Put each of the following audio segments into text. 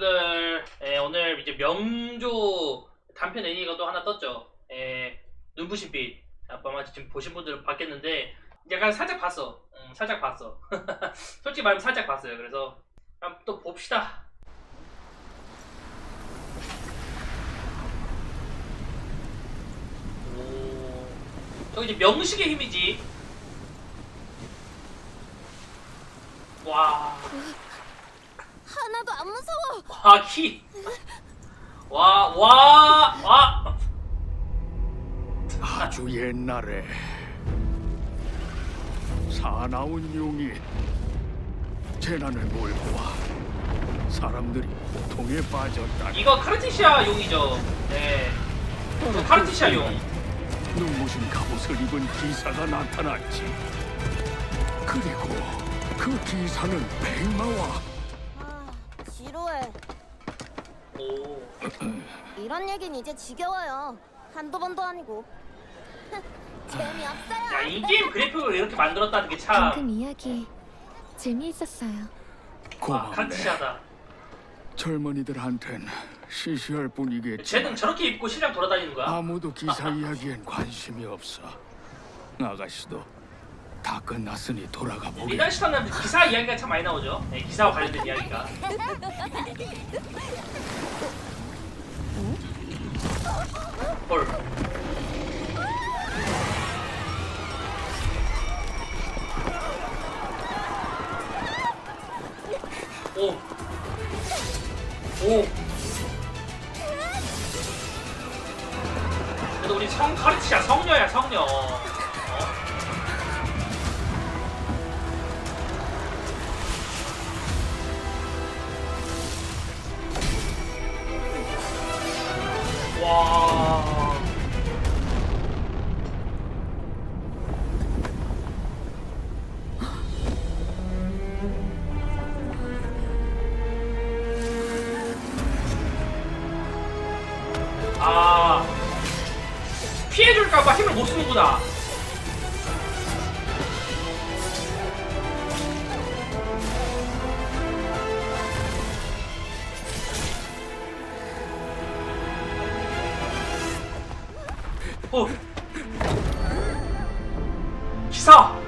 여러분들 예, 오늘 이제 명조 단편 애니가 또 하나 떴죠. 예, 눈부신 빛. 아마 지금 보신 분들은 봤겠는데 약간 살짝 봤어. 음, 살짝 봤어. 솔직히 말하면 살짝 봤어요. 그래서 한번 또 봅시다. 오, 저기 이제 명식의 힘이지. 와. 안 무서워. 와, 키. 와, 와, 와. 아주 옛날에 사나운 용이 재난을 몰고 와 사람들이 고통에 빠졌다. 이거 카르티시아 용이죠. 네. 저 카르티시아 용. 눈부신 갑옷을 입은 기사가 나타났지. 그리고 그 기사는 백마와 이런 얘긴 이제 지겨워요. 한두 번도 아니고. 재미없어요. 야, 이 게임 그래픽을 이렇게 만들었다는 게 참. 방금 이야기 재미있었어요. 와, 고맙네. 카르티시아다. 젊은이들한텐 시시할 뿐이겠지. 쟤는 저렇게 입고 시장 돌아다니는 거야? 아무도 기사 이야기엔 관심이 없어. 아가씨도 다 끝났으니 돌아가 보게. 리달 시타는 기사 이야기가 참 많이 나오죠. 네, 기사와 관련된 이야기가. 헐. 오. 오. 그래도 우리 성 카르치야 성녀야 성녀. 아. 피해줄까봐 힘을 못 쓰는구나. 어. 기사.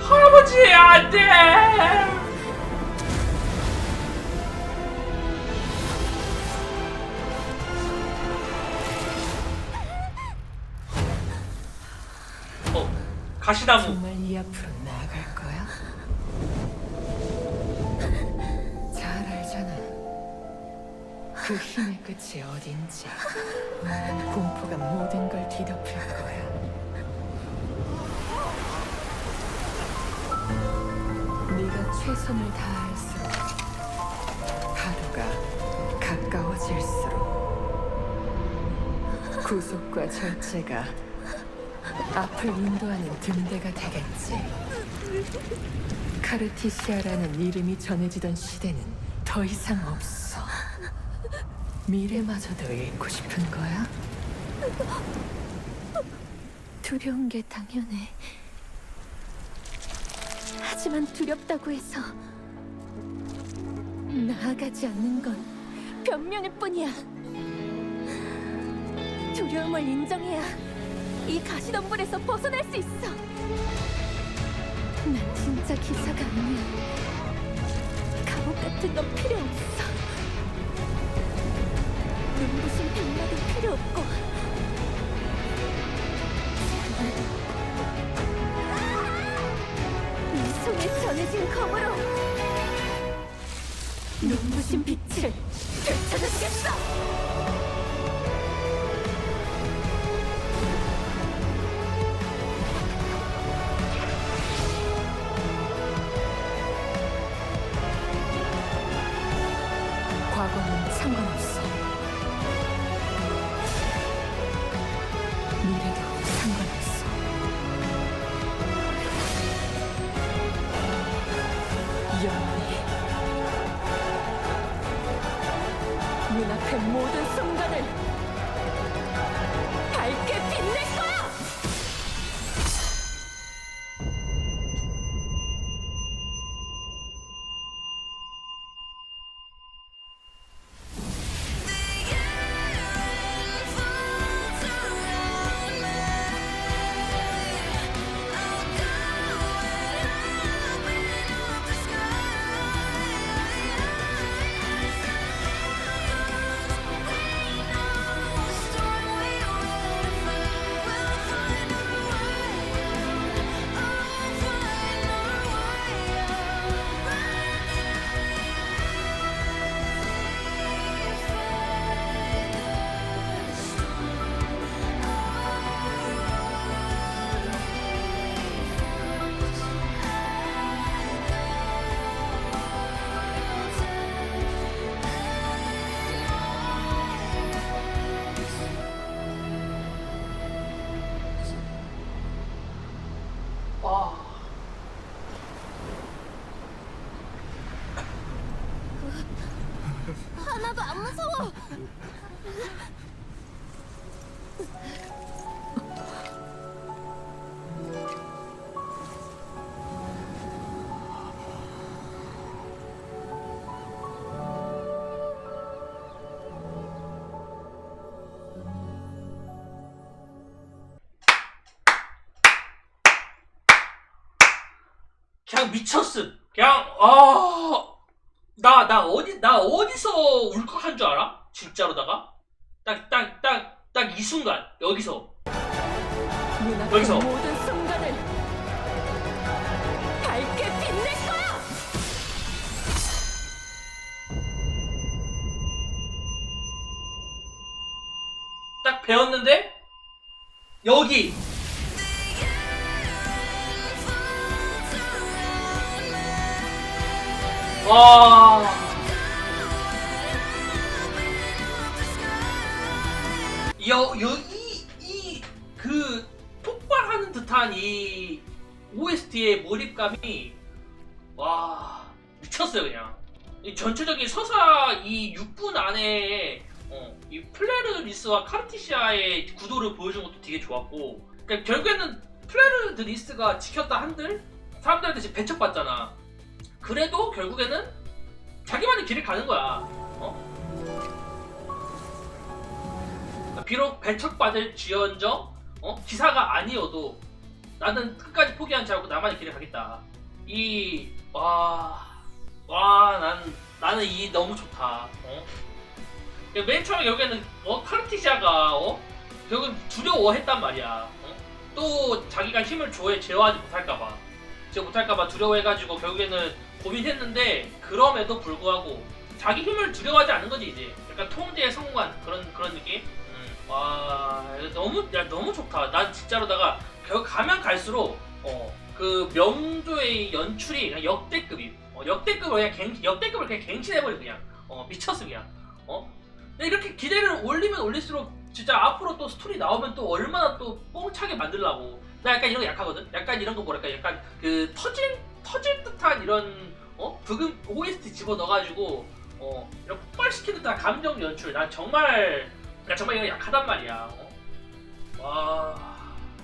할아버지 안 돼. 가시나무. 정말 이 앞으로 나아갈 거야? 잘 알잖아. 그 힘의 끝이 어딘지. 공포가 모든 걸 뒤덮을 거야. 네가 최선을 다할수록 하루가 가까워질수록 구속과 절제가 앞을 인도하는 등대가 되겠지. 카르티시아라는 이름이 전해지던 시대는 더 이상 없어. 미래마저도 잃고 싶은 거야? 두려운 게 당연해. 하지만 두렵다고 해서 나아가지 않는 건 변명일 뿐이야. 두려움을 인정해야 이 가시덤불에서 벗어날 수 있어. 난 진짜 기사가 아니야. 갑옷 같은 건 필요 없어. 눈부신 백마도 필요 없고. 이 손에 전해진 검으로 눈부신 빛을 되찾아주겠어! 미쳤음. 그냥 아나 나 어디 나 어디서 울컥한 줄 알아? 진짜로다가 딱 딱 딱 딱 이 순간 여기서 눈앞의 여기서. 모든 순간을 밝게 빛낼 거야. 딱 배웠는데 여기 와. 여, 여, 이, 이, 그, 폭발하는 듯한 이 OST의 몰입감이, 와, 미쳤어요, 그냥. 이 전체적인 서사 이 6분 안에, 어, 이 플레르리스와 카르티시아의 구도를 보여준 것도 되게 좋았고, 그러니까 결국에는 플레르리스가 지켰다 한들, 사람들한테 배척받잖아. 그래도 결국에는 자기만의 길을 가는 거야. 어? 비록 배척받을 지언정 어? 기사가 아니어도 나는 끝까지 포기하지 않고 나만의 길을 가겠다. 이 와, 와, 난 나는 이 너무 좋다. 어? 그러니까 맨 처음에 결국에는 어 카르티시아가 어 결국은 두려워했단 말이야. 어? 또 자기가 힘을 조에 제어하지 못할까봐, 제어 못할까봐 두려워해가지고 결국에는 고민했는데 그럼에도 불구하고 자기 힘을 두려워하지 않는 거지 이제. 약간 통제에 성공한 그런 그런 느낌. 음, 와 너무 야 너무 좋다. 난 진짜로다가 결국 가면 갈수록 어 그 명조의 연출이 그냥 역대급이. 어, 역대급을 그냥 갱 역대급을 그냥 갱신해버려 그냥. 어 미쳤어 그냥. 어 근데 이렇게 기대를 올리면 올릴수록 진짜 앞으로 또 스토리 나오면 또 얼마나 또 뽕차게 만들라고. 나 약간 이런 거 약하거든. 약간 이런 거 뭐랄까 약간 그 터질 터질 듯한 이런 어 부금 OST 집어 넣어가지고 어 이런 폭발시키는 듯한 감정 연출. 난 정말 나 정말 이거 약하단 말이야. 어? 와,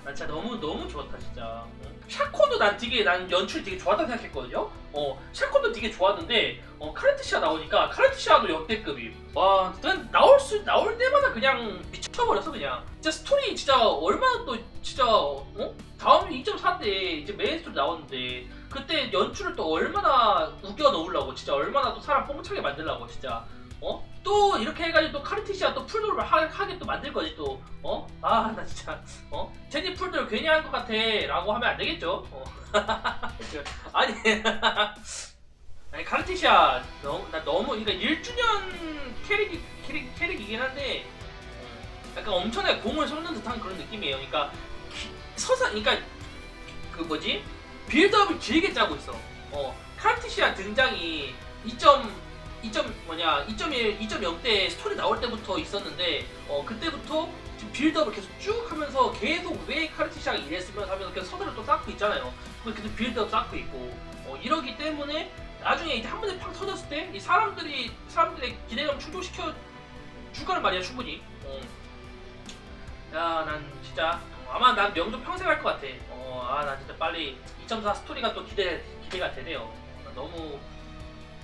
난 진짜 너무 너무 좋았다 진짜. 어? 샤코도 난 되게 난 연출 되게 좋았다 생각했거든요. 어, 샤코도 되게 좋았는데 어, 카르티시아 나오니까 카르티시아도 역대급이. 와, 난 나올 수 나올 때마다 그냥 미쳐버렸어 그냥. 진짜 스토리 진짜 얼마나 또 진짜 어? 다음 2.4 때 이제 메인 스토리 나왔는데 그때 연출을 또 얼마나 우겨 넣으려고 진짜 얼마나 또 사람 뽕차게 만들려고 진짜 어? 또 이렇게 해가지고 또 카르티시아 또 풀돌을 하, 하게 또 만들 거지 또 어? 아 나 진짜 어? 제니 풀돌 괜히 한 것 같아 라고 하면 안 되겠죠 어. 아니 아니 카르티시아 너무 나 너무 그러니까 1주년 캐릭이 캐릭 캐릭이긴 한데 어, 약간 엄청나게 공을 쏟는 듯한 그런 느낌이에요 그러니까 기- 서사 그러니까 그 뭐지 빌드업을 길게 짜고 있어. 어, 카르티시아 등장이 2 점 2점 뭐냐 2.1 2.0때 스토리 나올 때부터 있었는데 어 그때부터 지금 빌드업을 계속 쭉 하면서 계속 왜 카르티시아가 이랬으면 하면서 계속 서사를 또 쌓고 있잖아요. 그 계속 빌드업 쌓고 있고 어 이러기 때문에 나중에 이제 한 번에 팍 터졌을 때 이 사람들이 사람들의 기대감 충족시켜 줄 거란 말이야 충분히. 어. 야, 난 진짜 어, 아마 난 명조 평생 할 것 같아. 어, 아, 난 진짜 빨리 2.4 스토리가 또 기대 기대가 되네요. 나 너무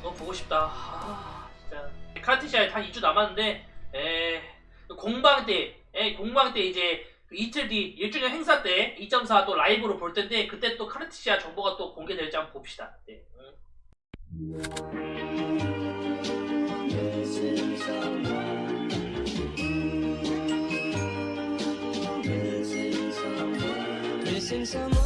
너무 보고 싶다. 아, 카르티시아에 한 2주 남았는데, 에 공방 때, 에 공방 때 이제 그 이틀 뒤 1주년 행사 때 2.4 또 라이브로 볼 텐데 그때 또 카르티시아 정보가 또 공개될지 한번 봅시다. 네. 응. Someone